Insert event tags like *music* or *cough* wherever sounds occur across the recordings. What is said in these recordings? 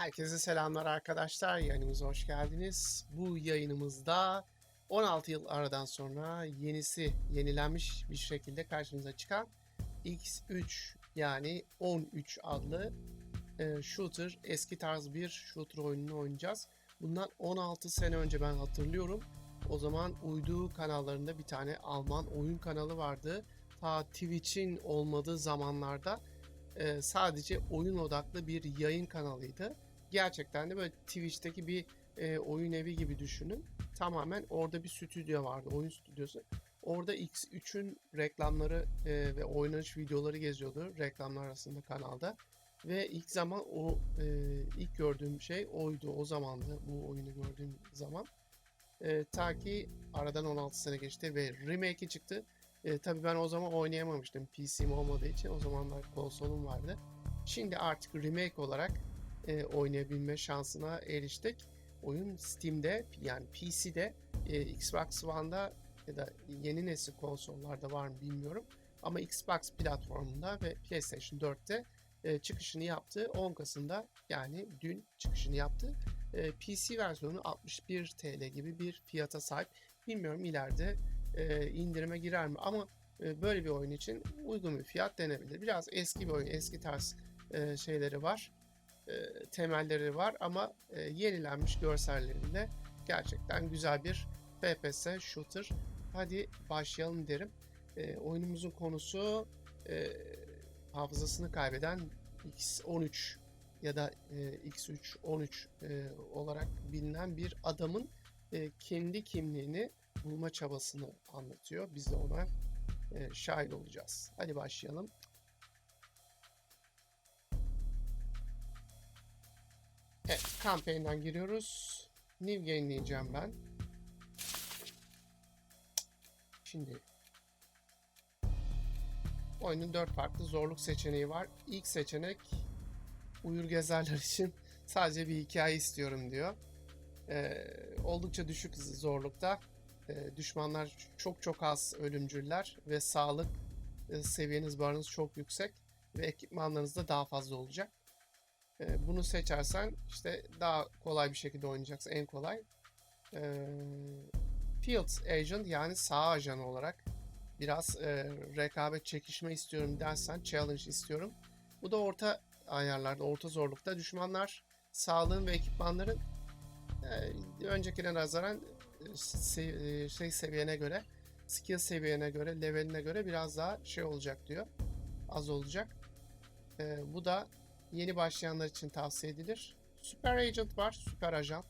Herkese selamlar arkadaşlar. Yayınımıza hoş geldiniz. Bu yayınımızda 16 yıl aradan sonra yenisi yenilenmiş bir şekilde karşımıza çıkan X3 yani 13 adlı e, shooter eski tarz bir shooter oyununu oynayacağız. Bundan 16 sene önce ben hatırlıyorum. O zaman uydu kanallarında bir tane Alman oyun kanalı vardı. Ta Twitch'in olmadığı zamanlarda e, sadece oyun odaklı bir yayın kanalıydı. Gerçekten de böyle Twitch'teki bir e, oyun evi gibi düşünün. Tamamen orada bir stüdyo vardı, oyun stüdyosu. Orada X3'ün reklamları e, ve oynanış videoları geziyordu reklamlar arasında kanalda. Ve ilk zaman o e, ilk gördüğüm şey oydu. O zamandı bu oyunu gördüğüm zaman. E, ta ki aradan 16 sene geçti ve remake'i çıktı. E, tabii ben o zaman oynayamamıştım. PC'm olmadığı için o zamanlar konsolum vardı. Şimdi artık remake olarak e, oynayabilme şansına eriştik. Oyun Steam'de yani PC'de, e, Xbox One'da ya da yeni nesil konsollarda var mı bilmiyorum. Ama Xbox platformunda ve PlayStation 4'te e, çıkışını yaptı. 10 Kasım'da yani dün çıkışını yaptı. E, PC versiyonu 61 TL gibi bir fiyata sahip. Bilmiyorum ileride e, indirime girer mi ama e, böyle bir oyun için uygun bir fiyat denebilir. Biraz eski bir oyun, eski tarz e, şeyleri var, e, temelleri var ama e, yenilenmiş görsellerinde gerçekten güzel bir FPS shooter. Hadi başlayalım derim. E, oyunumuzun konusu e, hafızasını kaybeden X13 ya da e, X3 13 e, olarak bilinen bir adamın e, kendi kimliğini bulma çabasını anlatıyor. Biz de ona e, şahit olacağız. Hadi başlayalım. Evet, campaign'den giriyoruz. New game ben. Şimdi oyunun dört farklı zorluk seçeneği var. İlk seçenek uyur gezerler için *laughs* sadece bir hikaye istiyorum diyor. Ee, oldukça düşük zorlukta e, düşmanlar çok çok az ölümcüller ve sağlık e, seviyeniz barınız çok yüksek ve ekipmanlarınız da daha fazla olacak. E, bunu seçersen işte daha kolay bir şekilde oynayacaksın en kolay. E, Field Agent yani sağ ajanı olarak biraz e, rekabet çekişme istiyorum dersen challenge istiyorum. Bu da orta ayarlarda, orta zorlukta düşmanlar sağlığın ve ekipmanların e, öncekine nazaran se- şey seviyene göre, skill seviyene göre, leveline göre biraz daha şey olacak diyor. Az olacak. Ee, bu da yeni başlayanlar için tavsiye edilir. Super Agent var, süper ajan.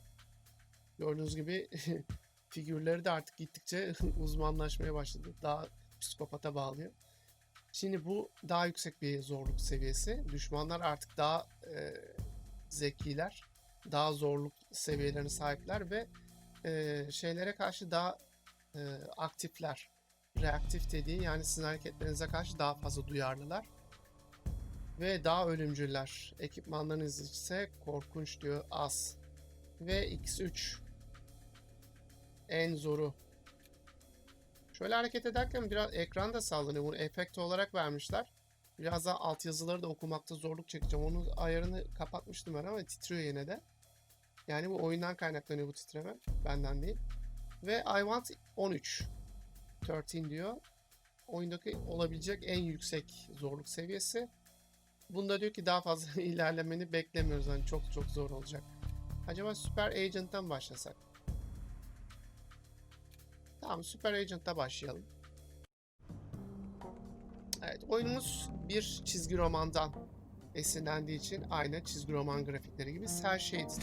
Gördüğünüz gibi *laughs* figürleri de artık gittikçe *laughs* uzmanlaşmaya başladı. Daha psikopata bağlıyor. Şimdi bu daha yüksek bir zorluk seviyesi. Düşmanlar artık daha e, zekiler, daha zorluk seviyelerine sahipler ve e, şeylere karşı daha e, aktifler. Reaktif dediği yani sizin hareketlerinize karşı daha fazla duyarlılar. Ve daha ölümcüller. Ekipmanlarınız ise korkunç diyor az. Ve X3 en zoru. Şöyle hareket ederken biraz ekran da sallanıyor. Bunu efekt olarak vermişler. Biraz daha altyazıları da okumakta zorluk çekeceğim. Onun ayarını kapatmıştım ben ama titriyor yine de. Yani bu oyundan kaynaklanıyor bu titreme. Benden değil. Ve I want 13. 13 diyor. Oyundaki olabilecek en yüksek zorluk seviyesi. Bunda diyor ki daha fazla *laughs* ilerlemeni beklemiyoruz. Hani çok çok zor olacak. Acaba Super Agent'tan başlasak? Tamam Super Agent'ta başlayalım. Evet oyunumuz bir çizgi romandan esinlendiği için aynı çizgi roman grafikleri gibi cel shaded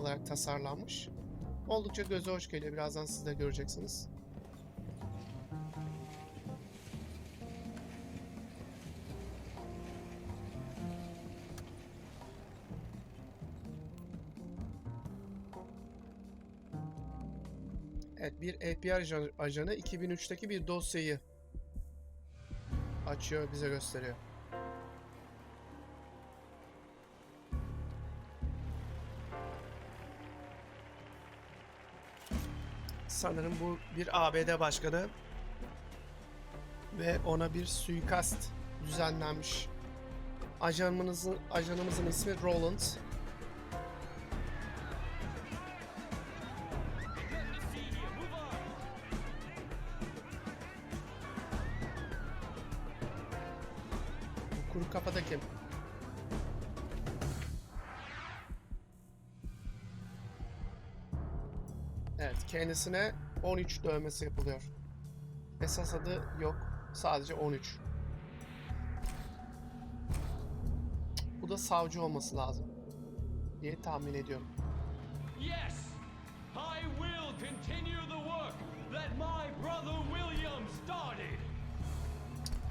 olarak tasarlanmış. Oldukça göze hoş geliyor. Birazdan siz de göreceksiniz. Bir FBI ajan- ajanı 2003'teki bir dosyayı açıyor bize gösteriyor. Sanırım bu bir ABD başkanı ve ona bir suikast düzenlenmiş. Ajanımızın ajanımızın ismi Roland. Kim? Evet, kendisine 13 dövmesi yapılıyor. Esas adı yok. Sadece 13. Bu da savcı olması lazım. diye tahmin ediyorum.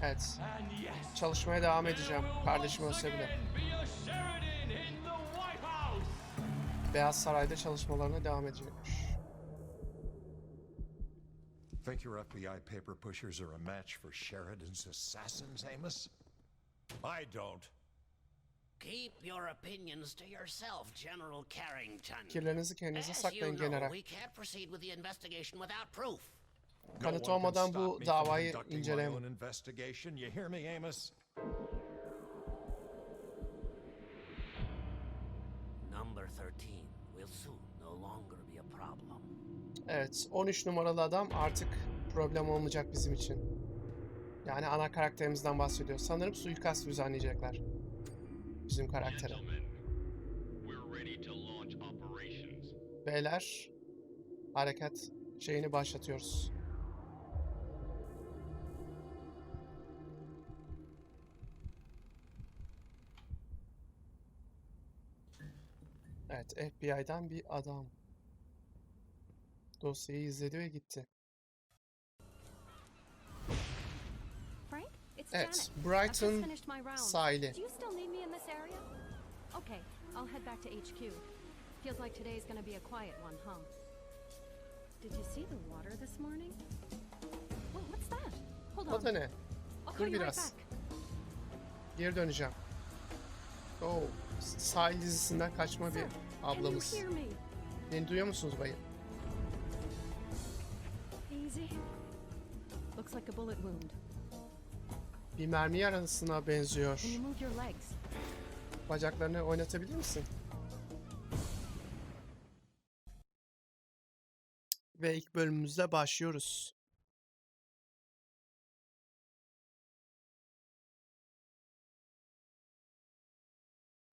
Evet, çalışmaya devam edeceğim. Kardeşim ölse bile. Beyaz Saray'da çalışmalarına devam edecekmiş. Think your FBI paper pushers are a match for Sheridan's assassins, Amos? I don't. Keep your opinions to yourself, General Carrington. Fikirlerinizi kendinize As you saklayın know, general. we can't proceed with the investigation without proof. Kanıt olmadan bu davayı inceleyemem. own investigation. You hear me, Amos? Number 13 will soon no longer be a problem. Evet, 13 numaralı adam artık problem olmayacak bizim için. Yani ana karakterimizden bahsediyor. Sanırım suikast düzenleyecekler. Bizim operations. Beyler, hareket şeyini başlatıyoruz. Evet, FBI'dan bir adam. Dosyayı izledi ve gitti. Frank, it's Evet, Brighton sahili. Do you still need me in this area? Okay, I'll head back to HQ. Feels like today's gonna be a quiet one, huh? Did you see the water this morning? Wait, what's that? Hold on. O da ne? Dur biraz. Geri döneceğim. Oo, sahil dizisinden kaçma bir ablamız. Beni duyuyor musunuz bayım? Bir mermi yarasına benziyor. Bacaklarını oynatabilir misin? Ve ilk bölümümüzle başlıyoruz.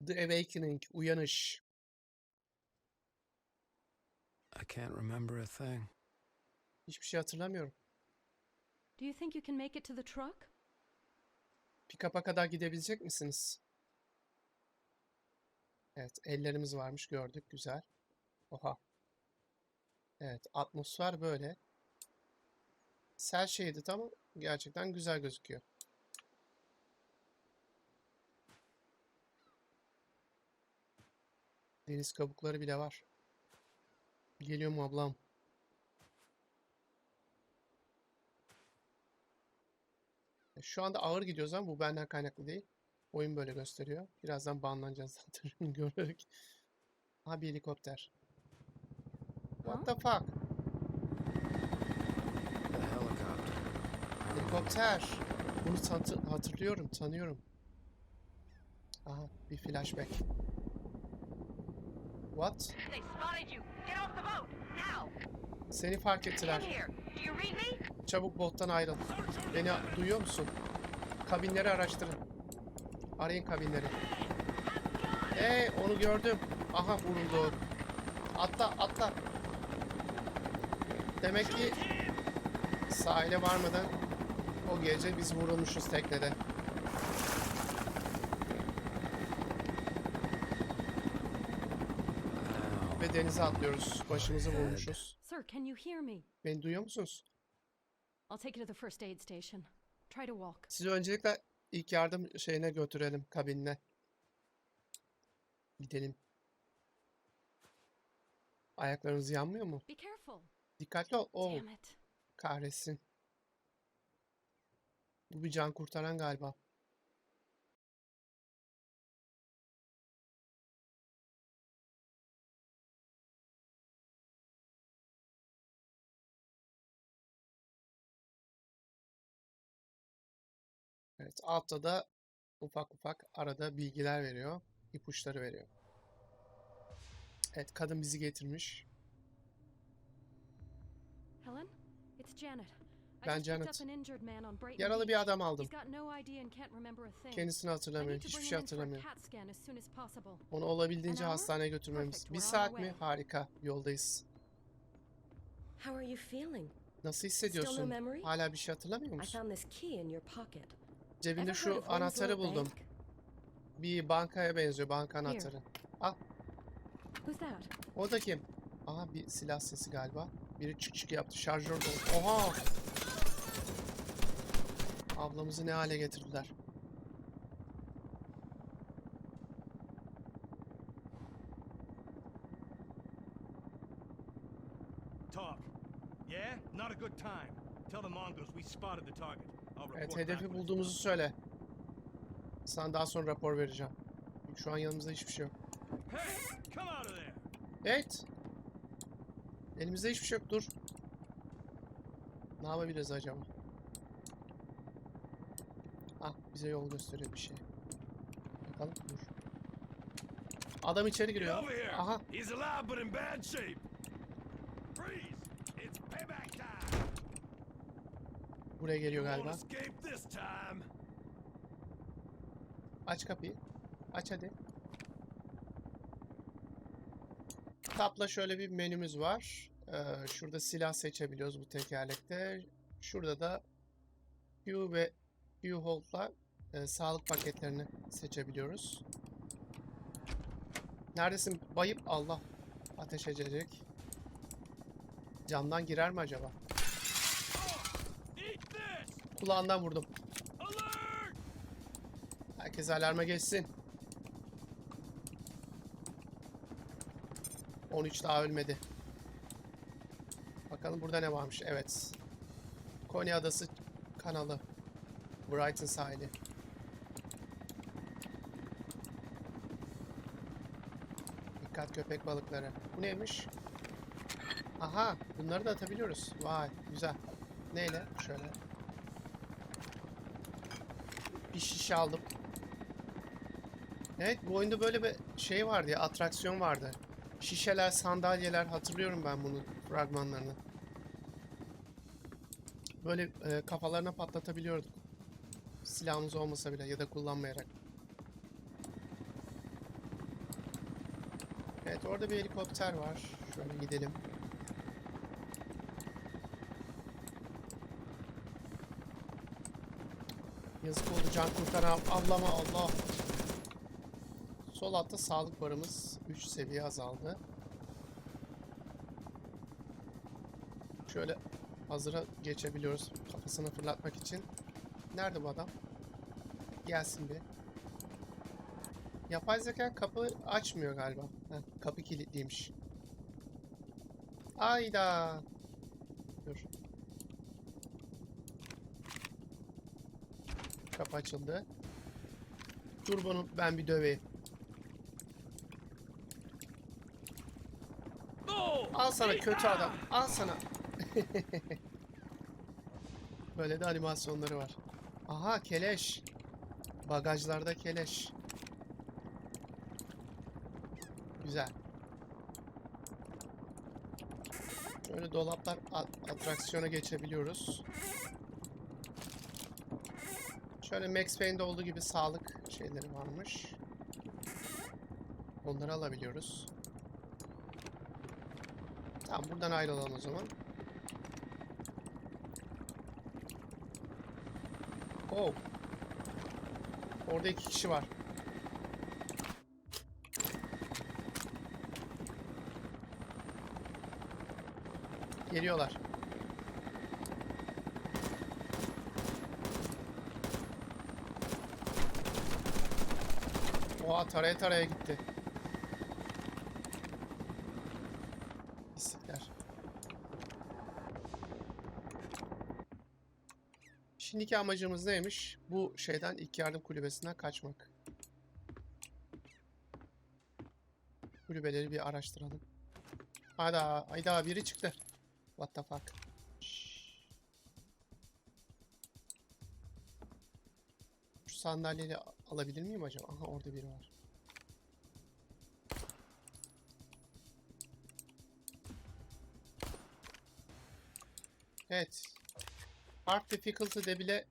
The Awakening, Uyanış. I can't remember a thing. Hiçbir şey hatırlamıyorum. Do you think you can make it to the truck? Pick-up'a kadar gidebilecek misiniz? Evet, ellerimiz varmış gördük. Güzel. Oha. Evet, atmosfer böyle. Sel shaded ama gerçekten güzel gözüküyor. Deniz kabukları bile var. Geliyor mu ablam? Şu anda ağır gidiyoruz ama bu benden kaynaklı değil. Oyun böyle gösteriyor. Birazdan banlanacağız *laughs* zaten görerek. Ha bir helikopter. What the fuck? Helikopter. Bunu hatı- hatırlıyorum, tanıyorum. Aha, bir flashback. What? They spotted you. Get off the boat now. Seni fark ettiler. Çabuk bottan ayrıl. Beni duyuyor musun? Kabinleri araştırın. Arayın kabinleri. Hey, onu gördüm. Aha vuruldu. Atla, atla. Demek ki sahile varmadan o gece biz vurulmuşuz teknede. Denize atlıyoruz. Başımızı vurmuşuz. Sir, can you hear me? Beni duyuyor musunuz? I'll take you to the first aid station. Try to walk. Sizi öncelikle ilk yardım şeyine götürelim kabinine. Gidelim. Ayaklarınız yanmıyor mu? Be careful. Dikkatli ol. Oo, Damn it. kahretsin. Bu bir can kurtaran galiba. Evet, altta da ufak ufak arada bilgiler veriyor, ipuçları veriyor. Evet, kadın bizi getirmiş. Helen, it's Janet. Ben Janet. Yaralı bir adam aldım. Kendisini hatırlamıyor. Hiçbir şey hatırlamıyor. Onu olabildiğince hastaneye götürmemiz. Bir saat mi? Harika. Yoldayız. Nasıl hissediyorsun? Hala bir şey hatırlamıyor musun? Cebinde şu anahtarı buldum. Bir bankaya benziyor. Banka anahtarı. That? O da kim? Aha bir silah sesi galiba. Biri çık çık yaptı. Şarjör dolu. Oha! Ablamızı ne hale getirdiler. Talk. Yeah? Not a good time. Tell the Mongols we spotted the target. Evet hedefi bulduğumuzu söyle. Sana daha sonra rapor vereceğim. Çünkü Şu an yanımızda hiçbir şey yok. Evet. Elimizde hiçbir şey yok. Dur. Ne yapabiliriz acaba? Ah bize yol gösteriyor bir şey. Bakalım dur. Adam içeri giriyor. Aha buraya geliyor galiba. Aç kapıyı. Aç hadi. Tapla şöyle bir menümüz var. Ee, şurada silah seçebiliyoruz bu tekerlekte. Şurada da Q ve Q Hold'la e, sağlık paketlerini seçebiliyoruz. Neredesin? Bayıp Allah. Ateş edecek. Camdan girer mi acaba? Kulağından vurdum. Herkes alarma geçsin. 13 daha ölmedi. Bakalım burada ne varmış. Evet. Konya Adası kanalı. Brighton sahili. Dikkat köpek balıkları. Bu neymiş? Aha, bunları da atabiliyoruz. Vay, güzel. Neyle? Şöyle. Bir şişe aldım. Evet bu oyunda böyle bir şey vardı ya atraksiyon vardı. Şişeler, sandalyeler hatırlıyorum ben bunun fragmanlarını. Böyle e, kafalarına patlatabiliyorduk. Silahımız olmasa bile ya da kullanmayarak. Evet orada bir helikopter var. Şöyle gidelim. Yazık oldu can kurtaran ablama Allah. Sol altta sağlık barımız 3 seviye azaldı. Şöyle hazıra geçebiliyoruz kafasını fırlatmak için. Nerede bu adam? Gelsin bir. Yapay zeka kapı açmıyor galiba. Heh, kapı kilitliymiş. Ayda. Açıldı. Dur bunu ben bir döveyim. Al sana kötü adam. Al sana. *laughs* Böyle de animasyonları var. Aha keleş. Bagajlarda keleş. Güzel. Şöyle dolaplar at- atraksiyona geçebiliyoruz. Şöyle Max Payne'de olduğu gibi sağlık şeyleri varmış. Onları alabiliyoruz. Tamam buradan ayrılalım o zaman. Oh. Orada iki kişi var. Geliyorlar. Oha taraya taraya gitti. Pislikler. Şimdiki amacımız neymiş? Bu şeyden ilk yardım kulübesinden kaçmak. Kulübeleri bir araştıralım. Hayda, hayda biri çıktı. What the fuck? Şu sandalyeyi alabilir miyim acaba? Aha orada biri var. Evet. Hard difficulty'de bile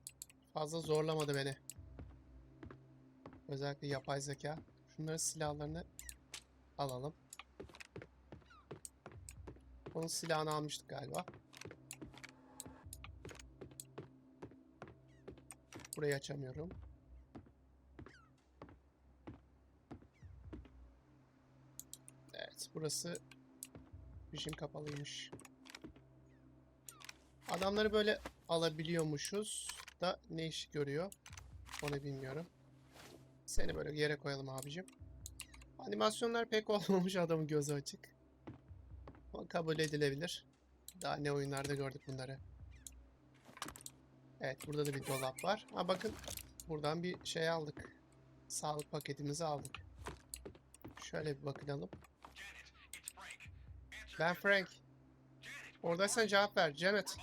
fazla zorlamadı beni. Özellikle yapay zeka. Şunların silahlarını alalım. Onun silahını almıştık galiba. Burayı açamıyorum. Evet, burası Vision kapalıymış. Adamları böyle alabiliyormuşuz da ne iş görüyor onu bilmiyorum. Seni böyle yere koyalım abicim. Animasyonlar pek *laughs* olmamış adamın gözü açık. Ama kabul edilebilir. Daha ne oyunlarda gördük bunları. Evet burada da bir dolap var. Ha bakın buradan bir şey aldık. Sağlık paketimizi aldık. Şöyle bir bakınalım. Ben Frank. Oradaysan cevap ver. Janet.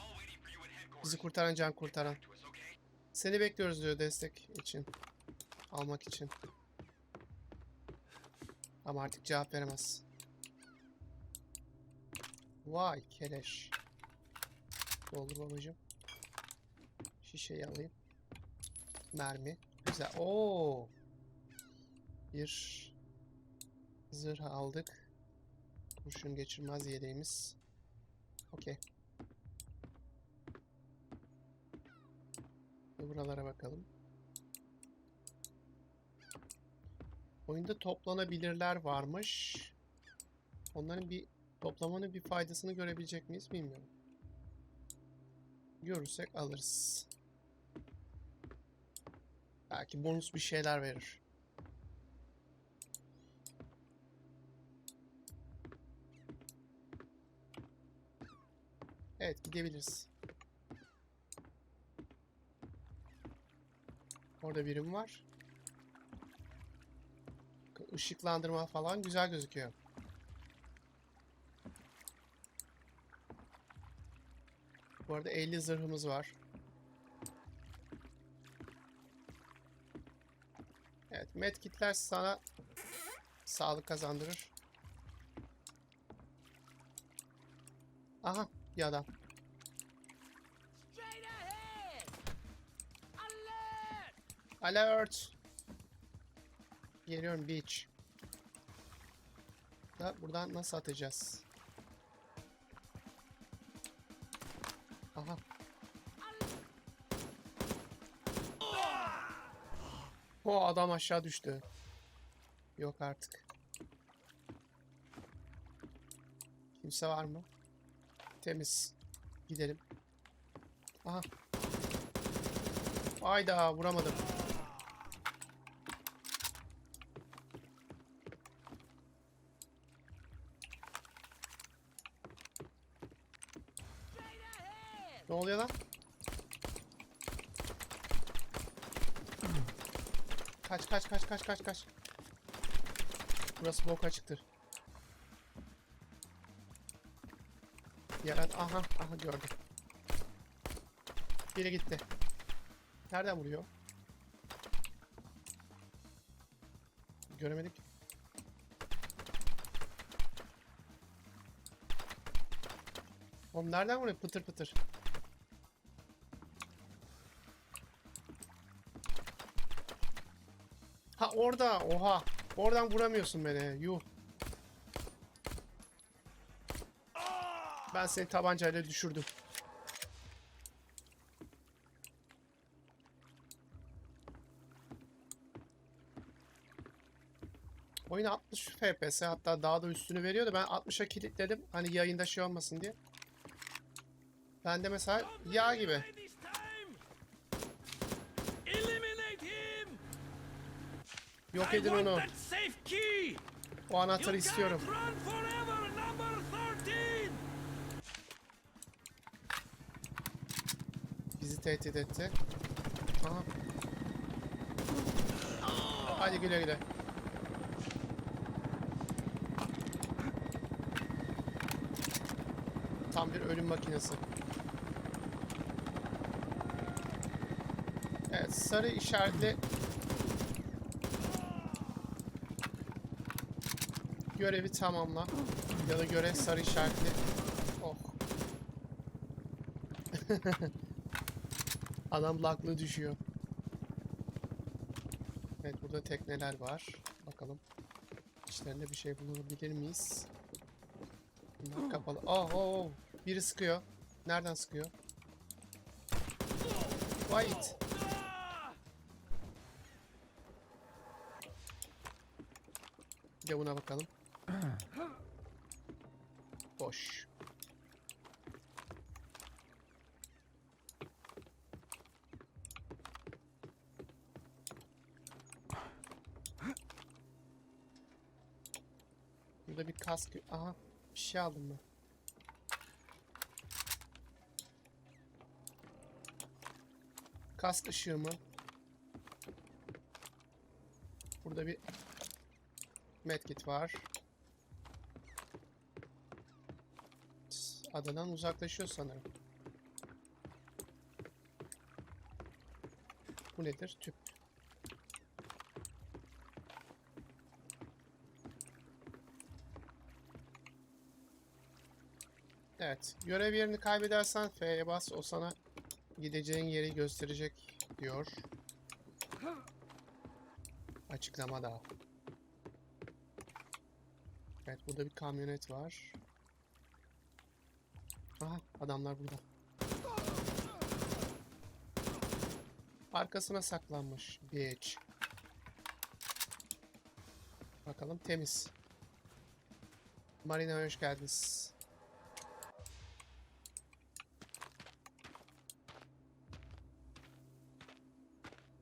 Bizi kurtaran can kurtaran. Seni bekliyoruz diyor destek için. Almak için. Ama artık cevap veremez. Vay keleş. Doldur babacım. Şişeyi alayım. Mermi. Güzel. Oo. Bir zırh aldık. Kurşun geçirmez yeleğimiz. Okey. Buralara bakalım. Oyunda toplanabilirler varmış. Onların bir toplamanın bir faydasını görebilecek miyiz bilmiyorum. Görürsek alırız. Belki bonus bir şeyler verir. Evet gidebiliriz. Orada birim var. Işıklandırma falan güzel gözüküyor. Bu arada 50 zırhımız var. Evet, medkitler sana sağlık kazandırır. Aha, bir adam. Alert! Geliyorum beach. Da buradan nasıl atacağız? Aha. O adam aşağı düştü. Yok artık. Kimse var mı? Temiz. Gidelim. Aha. Ayda vuramadım. Ne oluyor lan? Kaç kaç kaç kaç kaç kaç. Burası bok açıktır. Yaran aha aha gördüm. Biri gitti. Nereden vuruyor? Göremedik. Oğlum nereden vuruyor? Pıtır pıtır. Ha orada. Oha. Oradan vuramıyorsun beni. Yuh. Ben seni tabancayla düşürdüm. Oyun 60 FPS hatta daha da üstünü veriyordu. Ben 60'a kilitledim. Hani yayında şey olmasın diye. Ben de mesela yağ gibi. Yok edin onu. O anahtarı istiyorum. can't run forever, number 13! Bizi tehdit etti. Aha. Hadi güle güle. Tam bir ölüm makinesi. Evet sarı işaretli görevi tamamla. Ya da görev sarı işaretli. Oh. *laughs* Adam laklı düşüyor. Evet burada tekneler var. Bakalım. İçlerinde bir şey bulabilir miyiz? Bunlar kapalı. Oh, oh, oh. Biri sıkıyor. Nereden sıkıyor? White. Bir de buna bakalım. Boş. Kask. Aha bir şey aldım ben. Kask ışığı mı? Burada bir medkit var. Adadan uzaklaşıyor sanırım. Bu nedir? Tüp. Evet. Görev yerini kaybedersen F'ye bas. O sana gideceğin yeri gösterecek diyor. Açıklama daha. Evet burada bir kamyonet var. Aha adamlar burada. Arkasına saklanmış. Bitch. Bakalım temiz. Marina hoş geldiniz.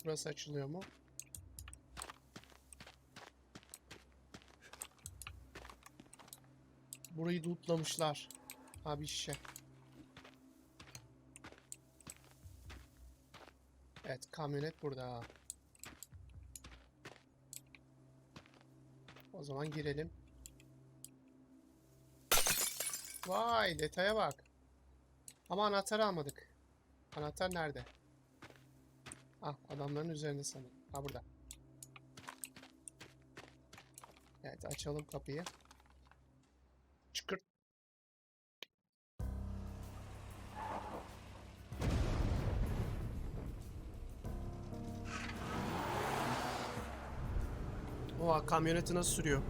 Burası açılıyor mu? Burayı lootlamışlar. Abi şişe. Evet kamyonet burada. O zaman girelim. Vay detaya bak. Ama anahtarı almadık. Anahtar nerede? Ah adamların üzerinde sanırım. Ha burada. Evet açalım kapıyı. Çıkırt. Oha kamyoneti nasıl sürüyor?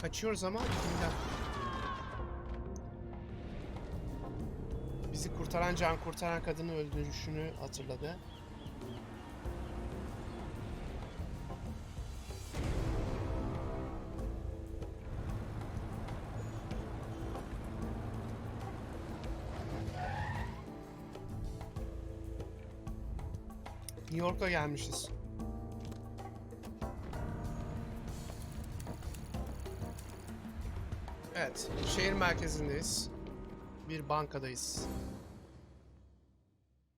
Kaçıyoruz ama imdat. Kurtaran can kurtaran kadını öldürüşünü hatırladı. New York'a gelmişiz. Evet, şehir merkezindeyiz. Bir bankadayız.